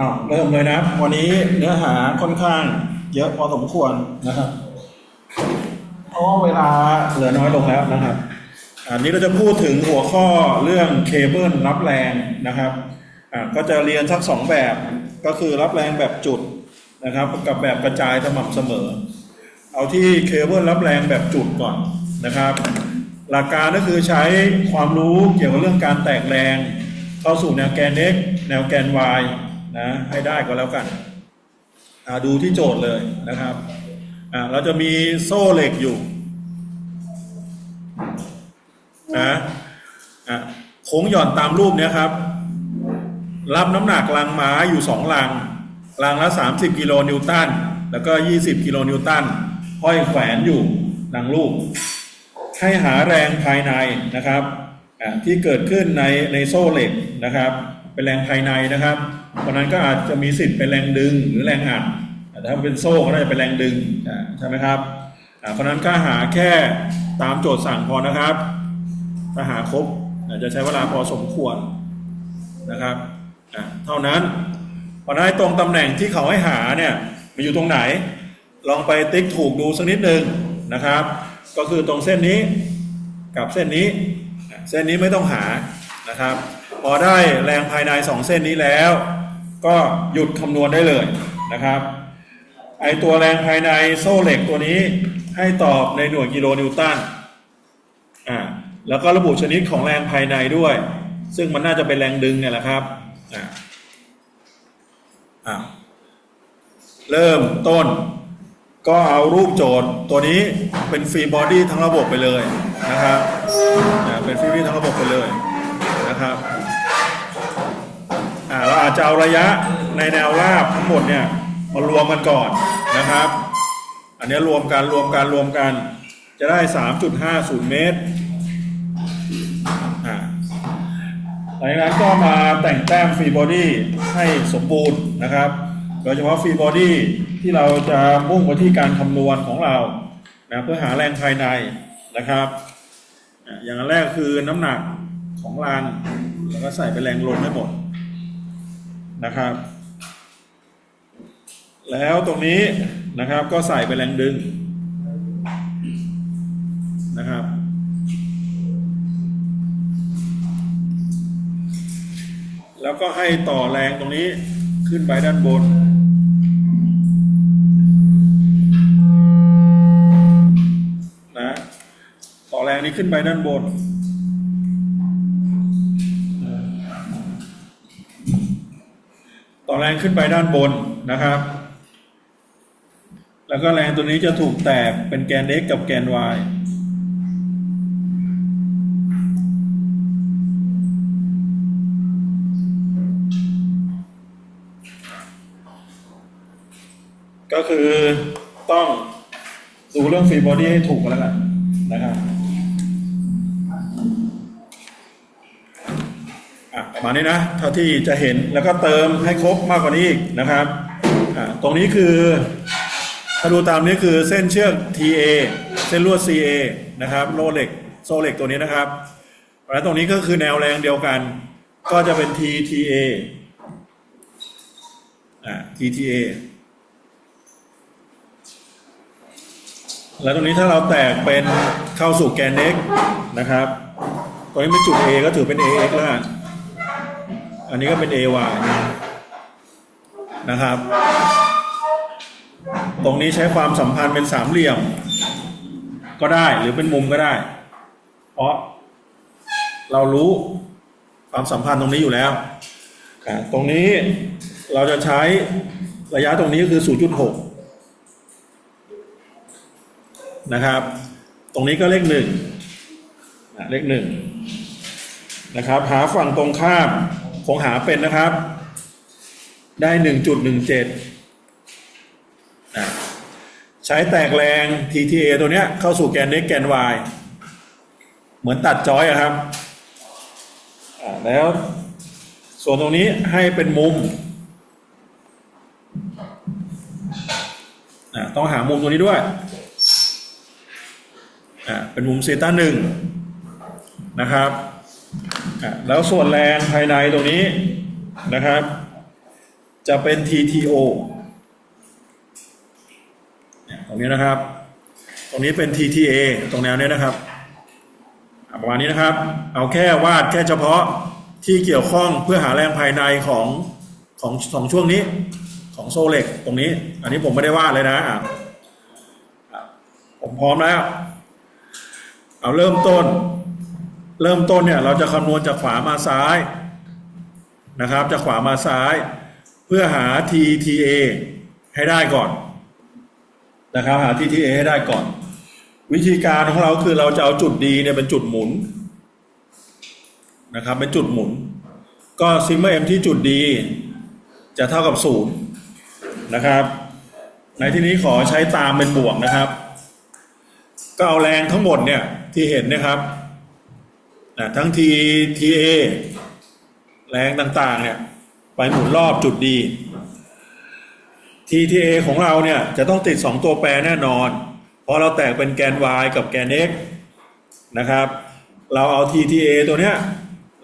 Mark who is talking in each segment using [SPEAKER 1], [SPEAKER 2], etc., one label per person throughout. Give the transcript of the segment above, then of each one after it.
[SPEAKER 1] อ้าวเริ่มเลยนะ วันนี้เนื้อหาค่อนข้าง เยอะพอสมควรนะครับเพราะว่าเวลาเหลือน้อยลงแล้วนะครับ อันนี้เราจะพูดถึงหัวข้อเรื่องเคเบิลรับแรงนะครับอ่าก็จะเรียนสักสองแบบก็คือรับแรงแบบจุดนะครับ กับแบบกระจายสม่ำเสมอ เอาที่เคเบิลรับแรงแบบจุดก่อนนะครับ หลักการก็คือใช้ความรู้เกี่ยวกับเรื่องการแตกแรง เข้าสู่แนวแกน x แนวแกน y นะให้ได้ก็แล้วกันดูที่โจทย์เลยนะครับเราจะมีโซ่เหล็กอยู่นะโค้งหย่อนตามรูปเนี้ยครับ รับน้ำหนักลังม้าอยู่สองลังลังละ 30 กิโลนิวตันแล้วก็ 20 กิโลนิวตันห้อยแขวนอยู่ลังลูกให้หาแรงภายในนะครับที่เกิดขึ้นในในโซ่เหล็กนะครับ เป็นแรงภายในนะครับ เพราะนั้นก็อาจจะมีสิทธิ์เป็นแรงดึงหรือแรงอัดถ้าเป็นโซ่ก็น่าจะเป็นแรงดึงใช่ไหมครับเพราะนั้นก็หาแค่ตามโจทย์สั่งพอนะครับ ถ้าหาครบอาจจะใช้เวลาพอสมควรนะครับเท่านั้นพอได้ตรงตำแหน่งที่เขาให้หาเนี่ยมันอยู่ตรงไหน ลองไปติ๊กถูกดูสักนิดหนึ่งนะครับ ก็คือตรงเส้นนี้กับเส้นนี้ เส้นนี้ไม่ต้องหานะครับ พอได้แรงภายในสองเส้นนี้แล้ว ก็หยุดคำนวณได้เลยนะครับ ไอตัวแรงภายในโซ่เหล็กตัวนี้ให้ตอบในหน่วยกิโลนิวตันอ่าแล้วก็ระบุชนิดของแรงภายในด้วย ซึ่งมันน่าจะเป็นแรงดึงเนี่ยแหละครับอ่าอ่าเริ่มต้นก็เอารูปโจทย์ตัวนี้เป็นฟรีบอดี้ทั้งระบบไปเลยนะครับอ่าเป็นฟรีบอดี้ทั้งระบบไปเลยนะครับ เราอาจจะเอาระยะในแนวราบทั้งหมดเนี่ยมารวมกันก่อนนะครับ อันนี้รวมกันรวมกันรวมกัน จะได้ 3.50 เมตรหลังจากนั้นก็มาแต่งแต้มฟรีบอดี้ให้สมบูรณ์นะครับ โดยเฉพาะฟรีบอดี้ที่เราจะมุ่งไปที่การคำนวณของเรานะเพื่อหาแรงภายในนะครับ อย่างแรกคือน้ำหนักของลานแล้วก็ใส่เป็นแรงลมให้หมด นะครับ แล้วตรงนี้นะครับก็ใส่เป็นแรงดึงนะครับ แล้วก็ให้ต่อแรงตรงนี้ขึ้นไปด้านบนนะต่อแรงนี้ขึ้นไปด้านบน ต่อแรงขึ้นไปด้านบนนะครับ แล้วก็แรงตัวนี้จะถูกแตกเป็นแกน x กับแกน y ก็คือต้องดูเรื่องฟรีบอดี้ให้ถูกแล้วกันนะครับ ประมาณนี้นะเท่าที่จะเห็นแล้วก็เติมให้ครบมากกว่านี้อีกนะครับตรงนี้คือถ้าดูตามนี้คือเส้นเชือก TA เส้นลวด CA นะครับโลเหล็กโซเหล็กตัวนี้นะครับแล้วตรงนี้ก็คือแนวแรงเดียวกัน ก็จะเป็น TTA อ่า TTA แล้วตรงนี้ถ้าเราแตกเป็นเข้าสู่แกน x นะครับ ตรงนี้เป็นจุด A ก็ถือเป็น ax แล้วกัน อันนี้ก็เป็น ay นะครับ ตรงนี้ใช้ความสัมพันธ์เป็นสามเหลี่ยม ก็ได้หรือเป็นมุมก็ได้ เพราะเรารู้ความสัมพันธ์ตรงนี้อยู่แล้ว ตรงนี้เราจะใช้ระยะตรงนี้ก็คือ 0.6 นะครับ ตรงนี้ก็เลขหนึ่งเลขหนึ่งนะครับ หาฝั่งตรงข้าม คงหาเป็นนะครับ ได้หนึ่งจุดหนึ่งเจ็ดใช้แตกแรง TTA ตัวเนี้ยเข้าสู่แกน x แกน y เหมือนตัดจอยอะครับ แล้วส่วนตรงนี้ให้เป็นมุม ต้องหามุมตรงนี้ด้วย เป็นมุมเซต้าหนึ่งนะครับ แล้วส่วนแรงภายในตรงนี้นะครับ จะเป็น TTO ตรงนี้นะครับ ตรงนี้เป็น TTA ตรงแนวนี้นะครับประมาณนี้นะครับ เอาแค่วาดแค่เฉพาะที่เกี่ยวข้องเพื่อหาแรงภายในของของของช่วงนี้ของโซเล็กตรงนี้ อันนี้ผมไม่ได้วาดเลยนะผมพร้อมแล้ว เอาเริ่มต้น เริ่มต้นเนี่ยเราจะคำนวณจากขวามาซ้ายนะครับจากขวามาซ้าย เพื่อหา TTA ให้ได้ก่อนนะครับหา TTA ให้ได้ก่อน วิธีการของเราคือเราจะเอาจุดดีเนี่ยเป็นจุดหมุนนะครับเป็นจุดหมุน ก็ซิกมาเอ็มที่จุดดีจะเท่ากับศูนย์นะครับ ในที่นี้ขอใช้ตามเป็นบวกนะครับ ก็เอาแรงทั้งหมดเนี่ยที่เห็นนะครับ อะทั้ง T TA แรงต่างๆเนี่ยไปหมุนรอบจุดดี TTA ของเราเนี่ยจะต้องติด 2 ตัวแปรแน่นอน เพราะเราแตกเป็นแกน y กับแกน x นะครับ เราเอา TTA ตัวเนี้ย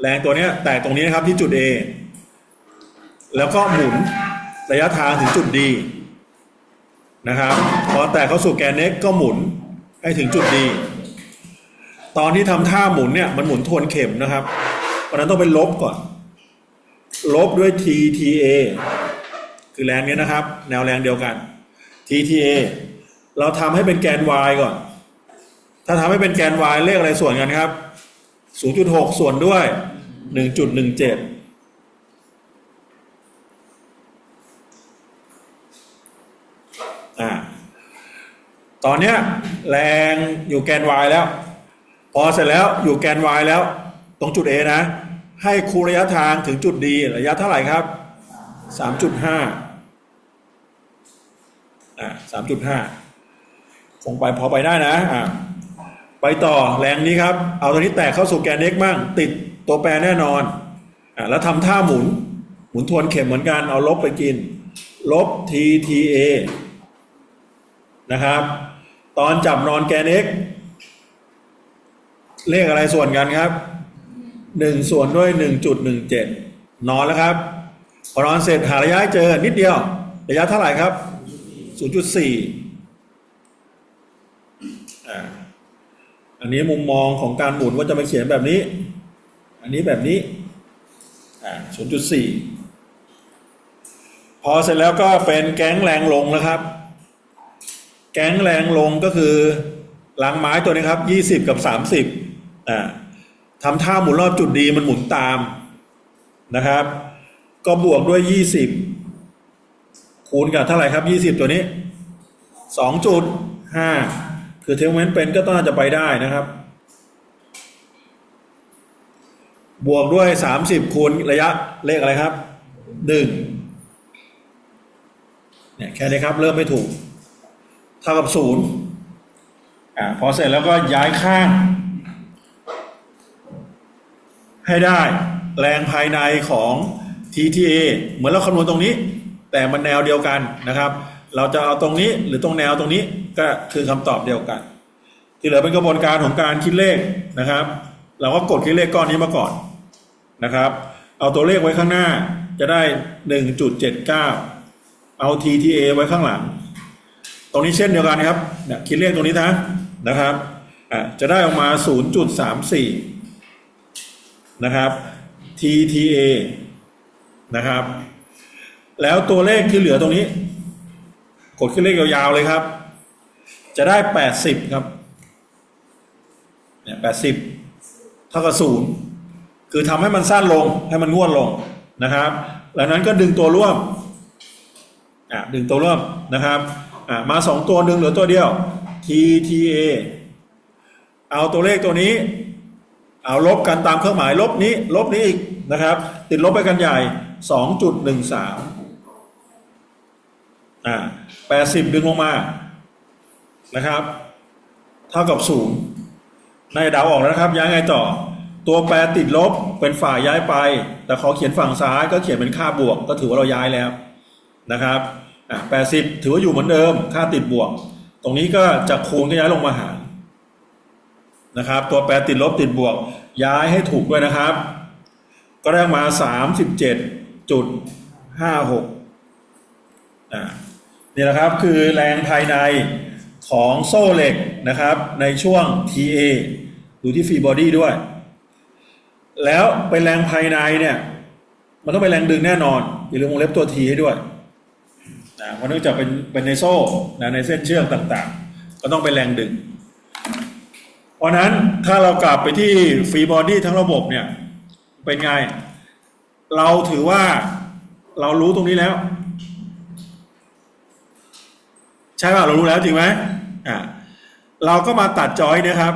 [SPEAKER 1] แรงตัวเนี้ยแตกตรงนี้นะครับที่จุด A แล้วก็หมุนระยะทางถึงจุด D นะครับ พอแตกเข้าสู่แกน x ก็หมุนให้ถึงจุด D ตอนที่ทำท่าหมุนเนี่ยมันหมุนทวนเข็มนะครับเพราะนั้นต้องเป็นลบก่อน ลบด้วย TTA คือแรงนี้นะครับ แนวแรงเดียวกัน TTA เราทำให้เป็นแกน y ก่อน ถ้าทำให้เป็นแกน y เลขอะไรส่วนกันครับ 0.6 ส่วนด้วย 1.17อ่า ตอนเนี้ยแรงอยู่แกน y แล้ว พอเสร็จแล้วอยู่แกน y แล้ว ตรงจุด A นะ ให้คูณระยะทางถึงจุด D ระยะเท่าไหร่ครับสามจุดห้าอ่าสามจุดห้าคงไปพอไปได้นะอ่าไปต่อแรงนี้ครับ เอาตัวนี้แตกเข้าสู่แกน x มั่งติดตัวแปรแน่นอนอ่าแล้วทำท่าหมุน หมุนทวนเข็มเหมือนกัน เอาลบไปกิน ลบ TTA นะครับ ตอนจับนอนแกน x เลขอะไรส่วนกันครับหนึ่งส่วนด้วยหนึ่งจุดหนึ่งเจ็ดนอนแล้วครับพอนอนเสร็จหาระยะเจอนิดเดียว ระยะเท่าไหร่ครับ0.4อ่อันนี้มุมมองของการหมุนว่าจะมาเขียนแบบนี้ อันนี้แบบนี้อ่า0.4พอเสร็จแล้วก็เป็นแก๊งแรงลงนะครับ แก๊งแรงลงก็คือหลังไม้ตัวนี้ครับ20กับ30 อ่าทำท่าหมุนรอบจุดดีมันหมุนตามนะครับ ก็บวกด้วย20คูณกับเท่าไหร่ครับ20ตัวนี้2.5คือเทลเมนต์เป็นก็ต้องจะไปได้นะครับ บวกด้วย30คูณระยะเลขอะไรครับ1เนี่ยแค่นี้ครับเริ่มไม่ถูก เท่ากับศูนย์อ่าพอเสร็จแล้วก็ย้ายข้าง ให้ได้แรงภายในของ TTA เหมือนเราคำนวณตรงนี้ แต่มันแนวเดียวกันนะครับ เราจะเอาตรงนี้หรือตรงแนวตรงนี้ก็คือคำตอบเดียวกัน ที่เหลือเป็นกระบวนการของการคิดเลขนะครับ เราก็กดคิดเลขก้อนนี้มาก่อนนะครับ เอาตัวเลขไว้ข้างหน้าจะได้ 1.79 เอา TTA ไว้ข้างหลัง ตรงนี้เช่นเดียวกันครับคิดเลขตรงนี้นะนะครับอะจะได้ออกมา 0.34 นะครับ TTA นะครับ แล้วตัวเลขที่เหลือตรงนี้ กดขึ้นเลขยาวๆเลยครับ จะได้ 80 ครับเนี่ย80เท่ากับศูนย์คือทำให้มันสั้นลงให้มันง่วนลงนะครับแล้วนั้นก็ดึงตัวร่วมอะดึงตัวร่วมนะครับอะมาสองตัวดึงเหลือตัวเดียว TTA เอาตัวเลขตัวนี้ เอาลบกันตามเครื่องหมายลบนี้ ลบนี้อีกนะครับ ติดลบไปกันใหญ่ 2.13อ่า80 ดึงลงมานะครับ เท่ากับศูนย์นายเดาออกแล้วนะครับ ย้ายไงต่อ ตัวแปรติดลบเป็นฝ่ายย้ายไป แต่ขอเขียนฝั่งซ้ายก็เขียนเป็นค่าบวก ก็ถือว่าเราย้ายแล้วนะครับอ่า80 ถือว่าอยู่เหมือนเดิม ค่าติดบวก ตรงนี้ก็จะคูณก็ย้ายลงมาหาร นะครับ ตัวแปรติดลบติดบวกย้ายให้ถูกด้วยนะครับ ก็ได้มา 37.56อ่านี่แหละครับคือแรงภายในของโซ่เหล็กนะครับ ในช่วง TA ดูที่ฟรีบอดี้ด้วย แล้วเป็นแรงภายในเนี่ย มันต้องเป็นแรงดึงแน่นอน อย่าลืมวงเล็บตัว T ให้ด้วยนะเพราะเนื่องจากเป็นเป็นในโซ่นะในเส้นเชื่อมต่างๆ ก็ต้องเป็นแรงดึง ราะนั้นถ้าเรากลับไปที่ฟรีบอดี้ทั้งระบบเนี่ย เป็นไง เราถือว่าเรารู้ตรงนี้แล้ว ใช่ป่ะเรารู้แล้วจริงไหมอ่าเราก็มาตัดจอยเนะครับ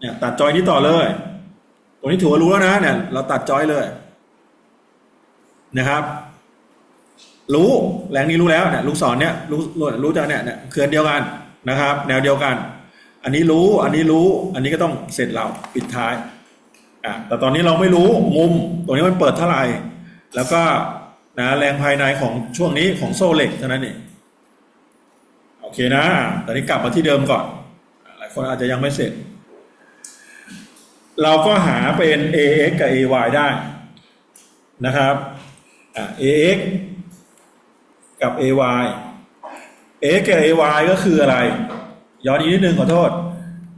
[SPEAKER 1] เนี่ยตัดจอยนี้ต่อเลย ตรงนี้ถือว่ารู้แล้วนะเนี่ย เราตัดจอยเลย นะครับ รู้แรงนี้รู้แล้วเนี่ยลูกศรเนี่ยรู้รู้รู้จักเนี่ยเนี่ยเคลื่อนเดียวกันนะครับ แนวเดียวกัน อันนี้รู้ อันนี้รู้ อันนี้ก็ต้องเสร็จเราปิดท้ายอะแต่ตอนนี้เราไม่รู้มุมตรงนี้มันเปิดเท่าไหร่ แล้วก็นะแรงภายในของช่วงนี้ของโซ่เหล็กเท่านั้นเองโอเคนะตอนนี้กลับมาที่เดิมก่อน หลายคนอาจจะยังไม่เสร็จ เราก็หาเป็น ax กับ ay ได้นะครับอะ ax กับ ay ax กับ ay ก็คืออะไร ย้อนอีกนิดนึงขอโทษ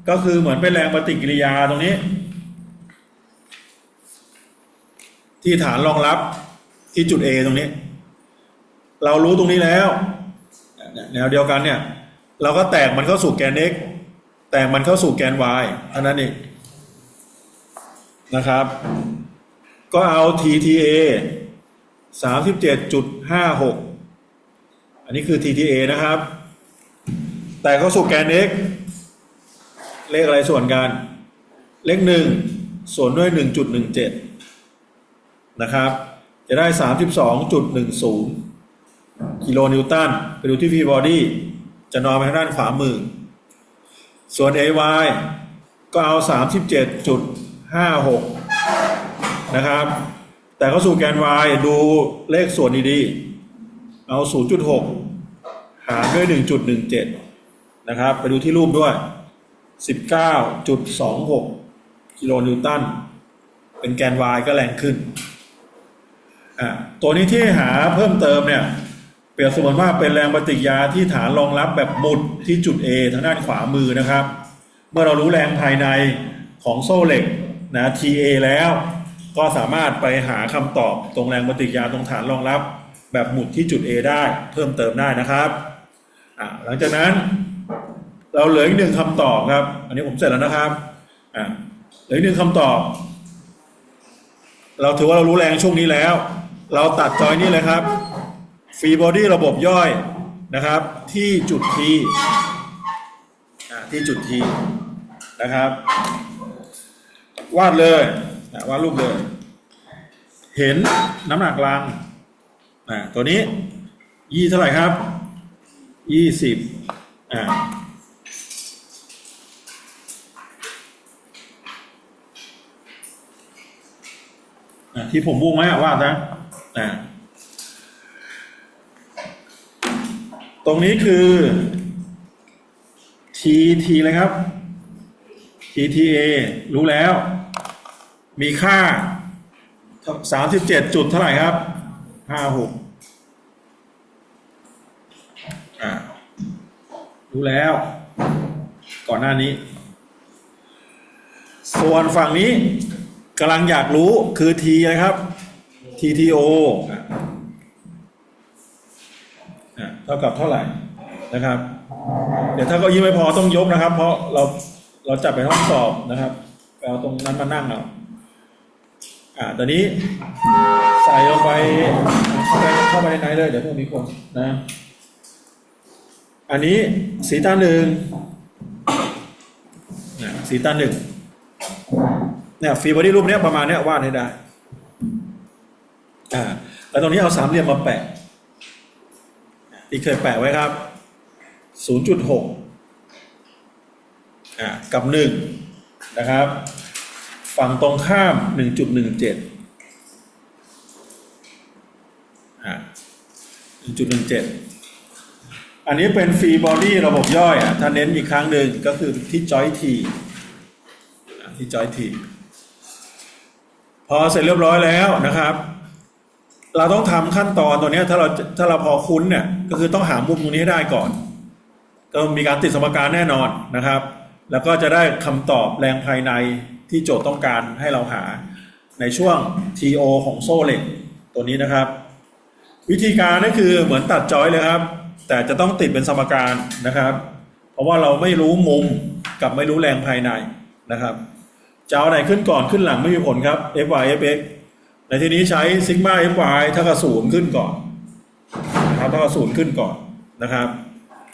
[SPEAKER 1] ก็คือเหมือนเป็นแรงปฏิกิริยาตรงนี้ ที่ฐานรองรับที่จุด A ตรงนี้ เรารู้ตรงนี้แล้ว แนวเดียวกันเนี่ย เราก็แตกมันเข้าสู่แกน x แตกมันเข้าสู่แกน y เท่านั้นเองนะครับ ก็เอา TTA 37.56 อันนี้คือ TTA นะครับ แต่เข้าสู่แกน x เลขอะไรส่วนกัน เลขหนึ่งส่วนด้วย1.17นะครับ จะได้32.10กิโลนิวตันไปดูที่ฟีบอดี้จะนอนไปทางด้านขวามือ ส่วน AY ก็เอา 37.56 นะครับ แต่เข้าสู่แกน Y ดูเลขส่วนดีๆ เอา 0.6 หารด้วย 1.17 นะครับ ไปดูที่รูปด้วย 19.26 กิโลนิวตัน เป็นแกน Y ก็แรงขึ้น อะตัวนี้ที่หาเพิ่มเติมเนี่ย เปรียบเสมือนว่าเป็นแรงปฏิกิริยาที่ฐานรองรับแบบหมุดที่จุด A ทางด้านขวามือนะครับ เมื่อเรารู้แรงภายในของโซ่เหล็กนะ TA แล้วก็สามารถไปหาคำตอบตรงแรงปฏิกิริยาตรงฐานรองรับ แบบหมุดที่จุด A ได้เพิ่มเติมได้นะครับอะหลังจากนั้น เราเหลืออีกหนึ่งคำตอบครับ อันนี้ผมเสร็จแล้วนะครับอะเหลืออีกหนึ่งคำตอบ เราถือว่าเรารู้แรงช่วงนี้แล้ว เราตัดจอยนี้เลยครับฟรีบอดี้ระบบย่อยนะครับ ที่จุดทีอะที่จุดทีนะครับ วาดเลยวาดรูปเลย เห็นน้ำหนักรังอะตัวนี้ยี่เท่าไหร่ครับยี่สิบอ่า ที่ผมวงไว้อะวานะอะตรงนี้คือ T T เลยครับ TTA รู้แล้ว มีค่า37จุดเท่าไหร่ครับ56อะรู้แล้ว ก่อนหน้านี้ ส่วนฝั่งนี้ กำลังอยากรู้คือ T นะครับ TTO เท่ากับเท่าไหร่นะครับ เดี๋ยวถ้าเก็ยิ้มไม่พอต้องยกนะครับ เพราะเราเราจับไปห้องสอบนะครับเอาตรงนั้นมานั่งเอาอ่าตอนนี้ใส่ลงไปเข้าไปเข้าไปในไหนเลย เดี๋ยวพื่อนมีคนนะ อันนี้สีตาหนึ่งนะสีตาหนึ่ง เนี่ยฟรีบอดี้รูปเนี้ยประมาณเนี้ยวาดให้ได้อ่าแล้วตรงนี้เอาสามเหลี่ยมมาแปะที่เคยแปะไว้ครับศูนย์จุดหกอ่ากับหนึ่งนะครับ ฝั่งตรงข้ามหนึ่งจุดหนึ่งเจ็ดอ่าหนึ่งจุดหนึ่งเจ็ดอันนี้เป็นฟรีบอดี้ระบบย่อยอะถ้าเน้นอีกครั้งหนึ่งก็คือที่จอยทีที่จอยที พอเสร็จเรียบร้อยแล้วนะครับ เราต้องทำขั้นตอนตัวนี้ถ้าเราถ้าเราพอคุ้นเนี่ยก็คือต้องหามุมตรงนี้ให้ได้ก่อน ก็มีการติดสมการแน่นอนนะครับ แล้วก็จะได้คำตอบแรงภายในที่โจทย์ต้องการให้เราหาในช่วง TO ของโซ่เหล็กตัวนี้นะครับ วิธีการก็คือเหมือนตัดจอยเลยครับ แต่จะต้องติดเป็นสมการนะครับ เพราะว่าเราไม่รู้มุมกับไม่รู้แรงภายในนะครับ จะเอาไหนขึ้นก่อนขึ้นหลังไม่มีผลครับ fy fx ในที่นี้ใช้ซิกมา fy เท่ากับศูนย์ขึ้นก่อนนะครับเท่ากับศูนย์ขึ้นก่อนนะครับ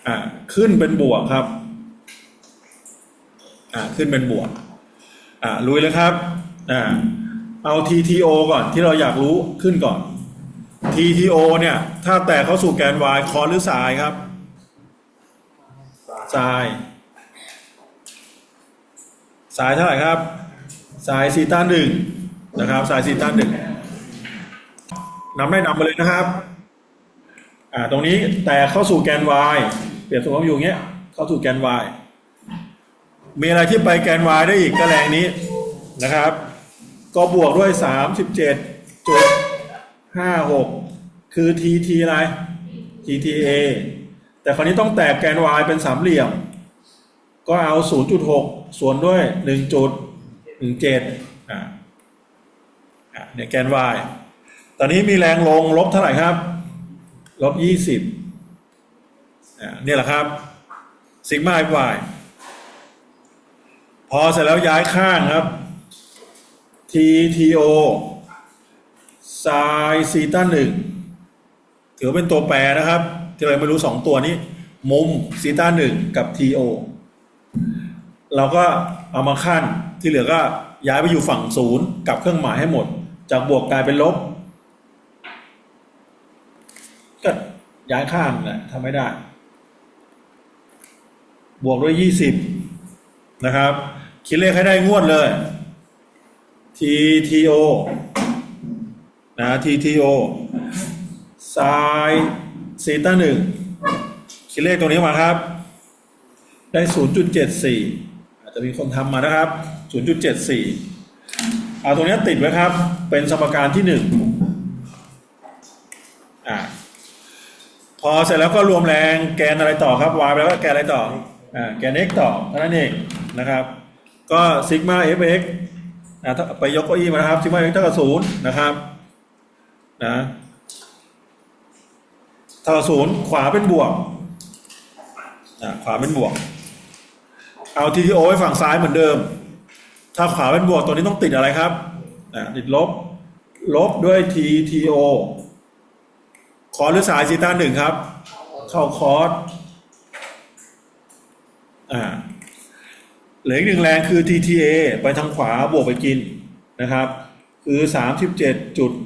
[SPEAKER 1] อ่าขึ้นเป็นบวกครับอ่าขึ้นเป็นบวกอ่าลุยเลยครับอ่าเอา TTO ก่อนที่เราอยากรู้ขึ้นก่อน TTO เนี่ย ถ้าแตกเข้าสู่แกน y คอหรือสายครับสายสายเท่าไหร่ครับ สายซีต้าหนึ่งนะครับ สายซีต้าหนึ่งนำได้นำไปเลยนะครับอ่าตรงนี้แตกเข้าสู่แกน y เปรียบสมมติอยู่เงี้ยเข้าสู่แกน y มีอะไรที่ไปแกน y ได้อีกก็แรงนี้นะครับ ก็บวกด้วยสามสิบเจ็ดจุดห้าหกคือ TT อะไร TTA แต่คราวนี้ต้องแตกแกน y เป็นสามเหลี่ยม ก็เอา 0.6 ส่วนด้วย 1 จุด 1.17อ่าอ่าเนี่ยแกน y ตอนนี้มีแรงลงลบเท่าไหร่ครับ ลบ20อ่าเนี่ยแหละครับซิกมา y พอเสร็จแล้วย้ายข้างครับ TTO ไซซีต้าหนึ่งถือเป็นตัวแปรนะครับ ที่เราไม่รู้สองตัวนี้ มุมซีต้าหนึ่งกับ TO เราก็เอามาขั้นที่เหลือก็ย้ายไปอยู่ฝั่งศูนย์กับเครื่องหมายให้หมด จากบวกกลายเป็นลบก็ย้ายข้างแหละทำไม่ได้ บวกด้วยยี่สิบนะครับ คิดเลขให้ได้งวดเลย TTO นะ TTO ไซซีต้าหนึ่งคิดเลขตรงนี้มาครับ ได้ 0.74 จะมีคนทำมานะครับ 0.74เอาตรงนี้ติดไว้ครับ เป็นสมการที่1อ่าพอเสร็จแล้วก็รวมแรงแกนอะไรต่อครับ y ไปแล้วก็แกนอะไรต่ออ่าแกน x ต่อเท่านั้นเองนะครับ ก็ซิกมา fx นะถ้าไปยกเก้าอี้มานะครับซิกมา fx เท่ากับศูนย์นะครับนะเท่ากับศูนย์ขวาเป็นบวกอ่าขวาเป็นบวก เอา TTO ไว้ฝั่งซ้ายเหมือนเดิม ถ้าขวาเป็นบวกตัวนี้ต้องติดอะไรครับติดลบ ลบด้วย TTO คอร์สหรือสายซีต้าหนึ่งครับ เข้าคอร์สอ่าเหลืออีกหนึ่งแรงคือ TTA ไปทางขวาบวกไปกินนะครับ คือ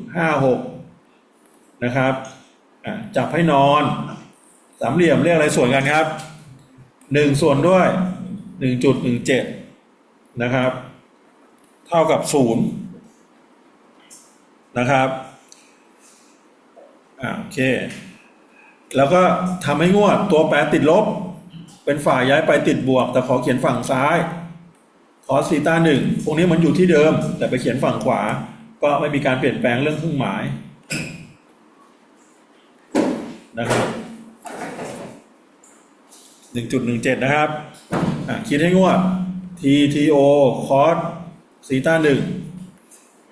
[SPEAKER 1] 37.56 นะครับอ่าจับให้นอน สามเหลี่ยมเรียกอะไรส่วนกันครับหนึ่งส่วนด้วย หนึ่งจุดหนึ่งเจ็ดนะครับ เท่ากับศูนย์นะครับอ่าโอเค แล้วก็ทำให้งวดตัวแปรติดลบ เป็นฝ่ายย้ายไปติดบวก แต่ขอเขียนฝั่งซ้ายคอสซีตาหนึ่งพวกนี้มันอยู่ที่เดิม แต่ไปเขียนฝั่งขวา ก็ไม่มีการเปลี่ยนแปลงเรื่องเครื่องหมายนะครับ หนึ่งจุดหนึ่งเจ็ดนะครับคิดให้งวด TTO คอสซีต้าหนึ่ง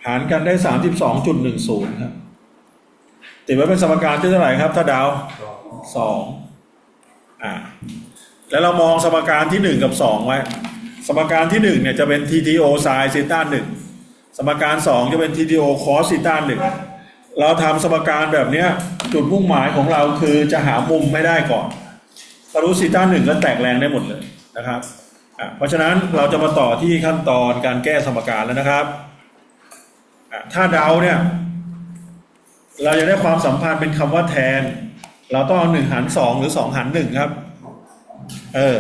[SPEAKER 1] หารกันได้สามสิบสองจุดหนึ่งศูนย์ครับ ติดไว้เป็นสมการที่เท่าไหร่ครับ ถ้าดาวสองอ่า แล้วเรามองสมการที่หนึ่งกับสองไว้ สมการที่หนึ่งเนี่ยจะเป็น TTO ไซน์ซีต้าหนึ่งสมการสองจะเป็น TTO คอสซีต้าหนึ่งเราทำสมการแบบเนี้ยจุดมุ่งหมายของเราคือจะหามุมไม่ได้ก่อน ทะลุซีต้าหนึ่งก็แตกแรงได้หมดเลยนะครับเพราะฉะนั้นเราจะมาต่อที่ขั้นตอนการแก้สมการแล้วนะครับ ถ้าเดาเนี่ย เราจะได้ความสัมพันธ์เป็นคำว่าแทน เราต้องเอาหนึ่งหารสองหรือสองหารหนึ่งครับ เออ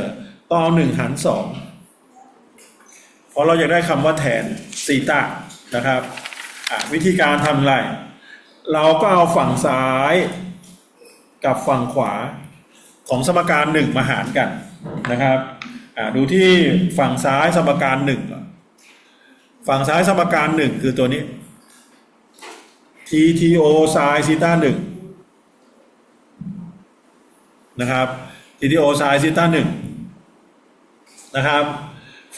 [SPEAKER 1] ต้องเอาหนึ่งหารสองเพราะเราอยากได้คำว่าแทนซีต้านะครับวิธีการทำอะไร เราก็เอาฝั่งซ้ายกับฝั่งขวา ของสมการหนึ่งมาหารกันนะครับดูที่ฝั่งซ้ายสมการหนึ่งฝั่งซ้ายสมการหนึ่งคือตัวนี้ TTO ไซน์ซีต้าหนึ่งนะครับ TTO ไซน์ซีต้าหนึ่งนะครับ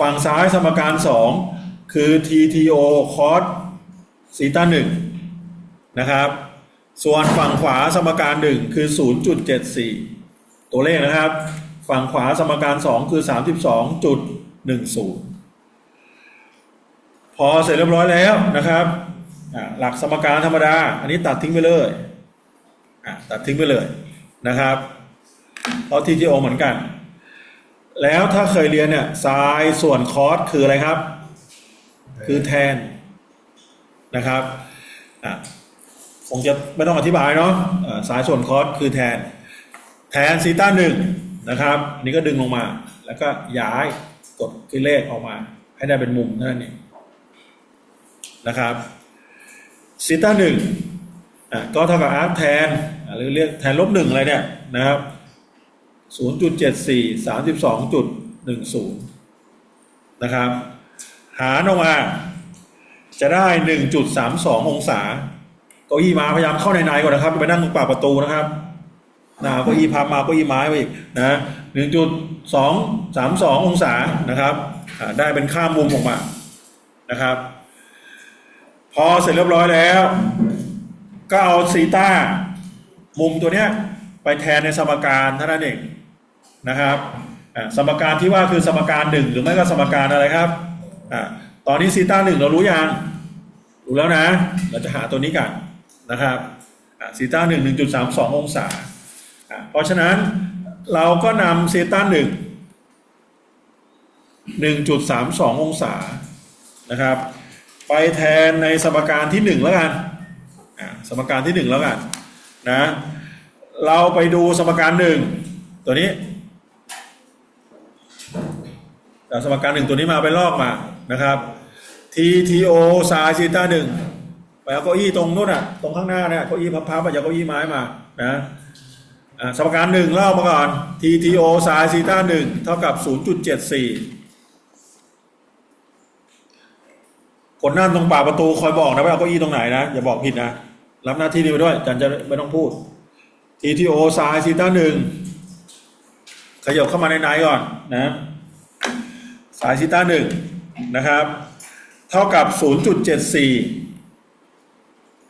[SPEAKER 1] ฝั่งซ้ายสมการสองคือ TTO คอสซีต้าหนึ่งนะครับ ส่วนฝั่งขวาสมการหนึ่งคือ 0.74 ตัวเลขนะครับ ฝั่งขวาสมการสองคือ 32.10 พอเสร็จเรียบร้อยแล้วนะครับ หลักสมการธรรมดา อันนี้ตัดทิ้งไปเลยตัดทิ้งไปเลยนะครับเพราะ TTO เหมือนกัน แล้วถ้าเคยเรียนเนี่ยไซน์ส่วนคอสคืออะไรครับ คือแทนนะครับคงจะไม่ต้องอธิบายเนาะสายส่วนคอสคือแทน แทนซีต้าหนึ่งนะครับนี่ก็ดึงลงมา แล้วก็ย้ายกดที่เลขออกมา ให้ได้เป็นมุมเท่านั้นเองนะครับซีต้าหนึ่งก็เท่ากับอาร์แทนหรือเรียกแทนลบหนึ่งอะไรเนี่ยนะครับ0.74 32.10นะครับ หารออกมาจะได้1.32องศาเก้าอี้มาพยายามเข้าในในก่อนนะครับไปนั่งตรงปากประตูนะครับ นะเก้าอี้พับมาเก้าอี้ไม้ไปอีกนะ1.232องสามสององศานะครับได้เป็นค่ามุมออกมานะครับ พอเสร็จเรียบร้อยแล้ว ก็เอาซีต้ามุมตัวเนี้ยไปแทนในสมการเท่านั้นเองนะครับสมการที่ว่าคือสมการหนึ่งหรือไม่ก็สมการอะไรครับอตอนนี้ซีต้าหนึ่งเรารู้ยังรู้แล้วนะ เราจะหาตัวนี้กันนะครับซีต้าหนึ่งหนึ่งจุดสามสององศา เพราะฉะนั้นเราก็นำซีต้าหนึ่งหนึ่งจุดสามสององศานะครับ ไปแทนในสมการที่หนึ่งแล้วกันสมการที่หนึ่งแล้วกันนะเราไปดูสมการหนึ่งตัวนี้จากสมการหนึ่งตัวนี้มาไปลอกมานะครับ TTO ซน์ซีต้าหนึ่งไปเอาเก้าอี้ตรงนู้นอะตรงข้างหน้าเนี่ยเก้าอี้พับๆไปจากเก้าอี้ไม้มานะ สมการหนึ่งเล่ามาก่อน TTO ไซน์ซีต้าหนึ่งเท่ากับ 0.74 คนนั่งตรงปากประตูคอยบอกนะว่าเอาเก้าอี้ตรงไหนนะ อย่าบอกผิดนะ รับหน้าที่นี้ไปด้วยอาจันจะไม่ต้องพูด TTO ไซน์ซีต้าหนึ่งขยับเข้ามาในในก่อนนะ สายซีต้าหนึ่งนะครับ เท่ากับ 0.74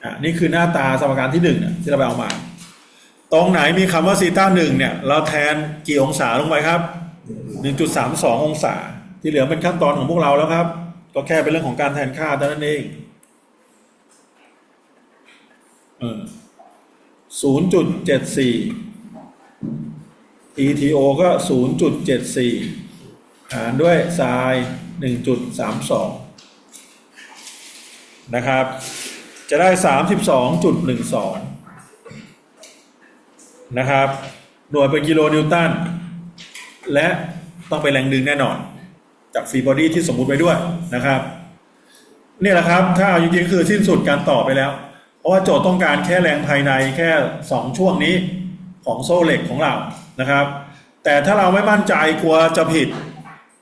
[SPEAKER 1] อะนี่คือหน้าตาสมการที่หนึ่งที่เราไปเอามา ตรงไหนมีคำว่าซีต้าหนึ่งเนี่ย เราแทนกี่องศาลงไปครับ 1.32 องศา ที่เหลือเป็นขั้นตอนของพวกเราแล้วครับ ก็แค่เป็นเรื่องของการแทนค่าเท่านั้นเองเออ0.74 ETO ก็ 0.74 หารด้วยไซน์1.32 นะครับ จะได้ 32.12 นะครับ หน่วยเป็นกิโลนิวตัน และต้องเป็นแรงดึงแน่นอน จากฟรีบอดี้ที่สมมุติไว้ด้วยนะครับนี่แหละครับ ถ้าเอาจริงๆคือสิ้นสุดการต่อไปแล้ว เพราะว่าโจทย์ต้องการแค่แรงภายในแค่ 2 ช่วงนี้ของโซ่เหล็กของเรานะครับ แต่ถ้าเราไม่มั่นใจกลัวจะผิด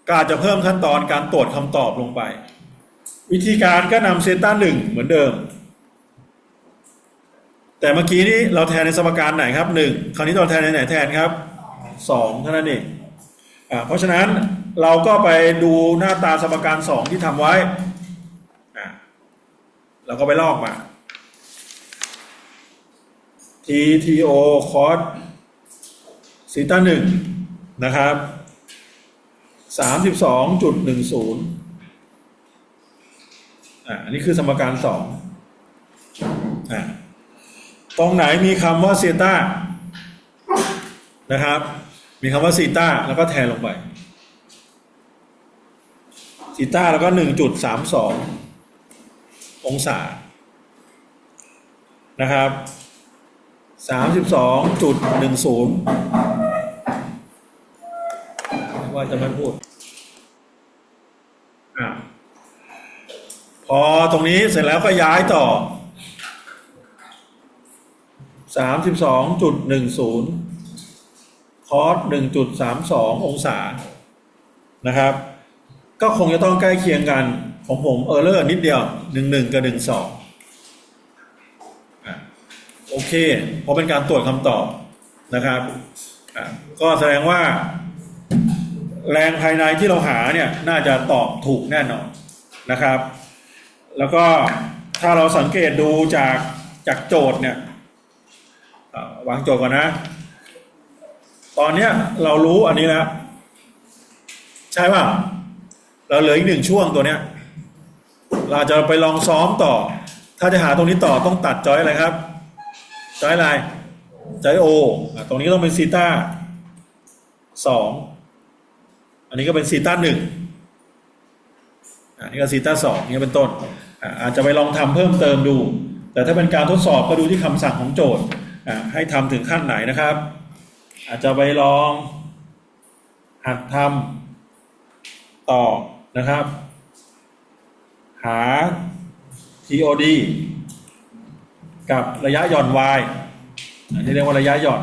[SPEAKER 1] ก็อาจจะเพิ่มขั้นตอนการตรวจคำตอบลงไป วิธีการก็นำเซต้าหนึ่งเหมือนเดิม แต่เมื่อกี้นี้เราแทนในสมการไหนครับหนึ่งคราวนี้เราแทนในไหนแทนครับสองเท่านั้นเองอ่าเพราะฉะนั้นเราก็ไปดูหน้าตาสมการสองที่ทำไว้อ่าเราก็ไปลอกมา TTO cos ซีต้าหนึ่งนะครับสามสิบสองจุดหนึ่งศูนย์อ่าอันนี้คือสมการสอง ตรงไหนมีคำว่าเซต้านะครับ มีคำว่าซีต้าแล้วก็แทนลงไปซีต้าแล้วก็หนึ่งจุดสามสององศานะครับสามสิบสองจุดหนึ่งศูนย์ว่าจะไม่พูดอะพอตรงนี้เสร็จแล้วก็ย้ายต่อ สามสิบสองจุดหนึ่งศูนย์คอสหนึ่งจุดสามสององศานะครับ ก็คงจะต้องใกล้เคียงกันของผมเออร์เลอร์นิดเดียวหนึ่งหนึ่งกับหนึ่งสองโอเคเพราะเป็นการตรวจคำตอบนะครับก็แสดงว่า แรงภายในที่เราหาเนี่ยน่าจะตอบถูกแน่นอนนะครับ แล้วก็ถ้าเราสังเกตดูจากจากโจทย์เนี่ย วางโจทย์ก่อนนะ ตอนเนี้ยเรารู้อันนี้แล้วใช่ป่ะเราเหลืออีกหนึ่งช่วงตัวเนี้ย เราจะไปลองซ้อมต่อ ถ้าจะหาตรงนี้ต่อต้องตัดจอยอะไรครับ จอยอะไรจอยโอตรงนี้ต้องเป็นซีต้าสองอันนี้ก็เป็นซีต้าหนึ่งอันนี้ก็ซีต้าสองนี่เป็นต้นอาจจะไปลองทำเพิ่มเติมดู แต่ถ้าเป็นการทดสอบก็ดูที่คำสั่งของโจทย์ ให้ทำถึงขั้นไหนนะครับ อาจจะไปลองหัดทำต่อนะครับ หา TOD กับระยะหย่อน y ที่เรียกว่าระยะหย่อน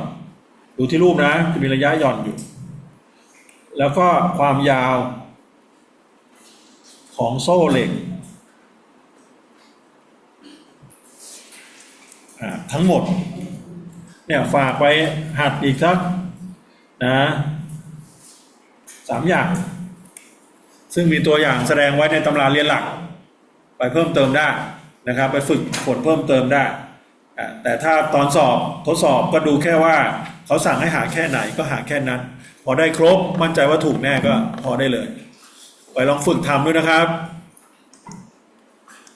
[SPEAKER 1] ดูที่รูปนะ จะมีระยะหย่อนอยู่ แล้วก็ความยาวของโซ่เหล็กทั้งหมด เนี่ยฝากไปหัดอีกสักนะสามอย่าง ซึ่งมีตัวอย่างแสดงไว้ในตำราเรียนหลัก ไปเพิ่มเติมได้นะครับ ไปฝึกฝนเพิ่มเติมได้ แต่ถ้าตอนสอบทดสอบก็ดูแค่ว่าเขาสั่งให้หาแค่ไหนก็หาแค่นั้น พอได้ครบมั่นใจว่าถูกแน่ก็พอได้เลย ไปลองฝึกทำด้วยนะครับ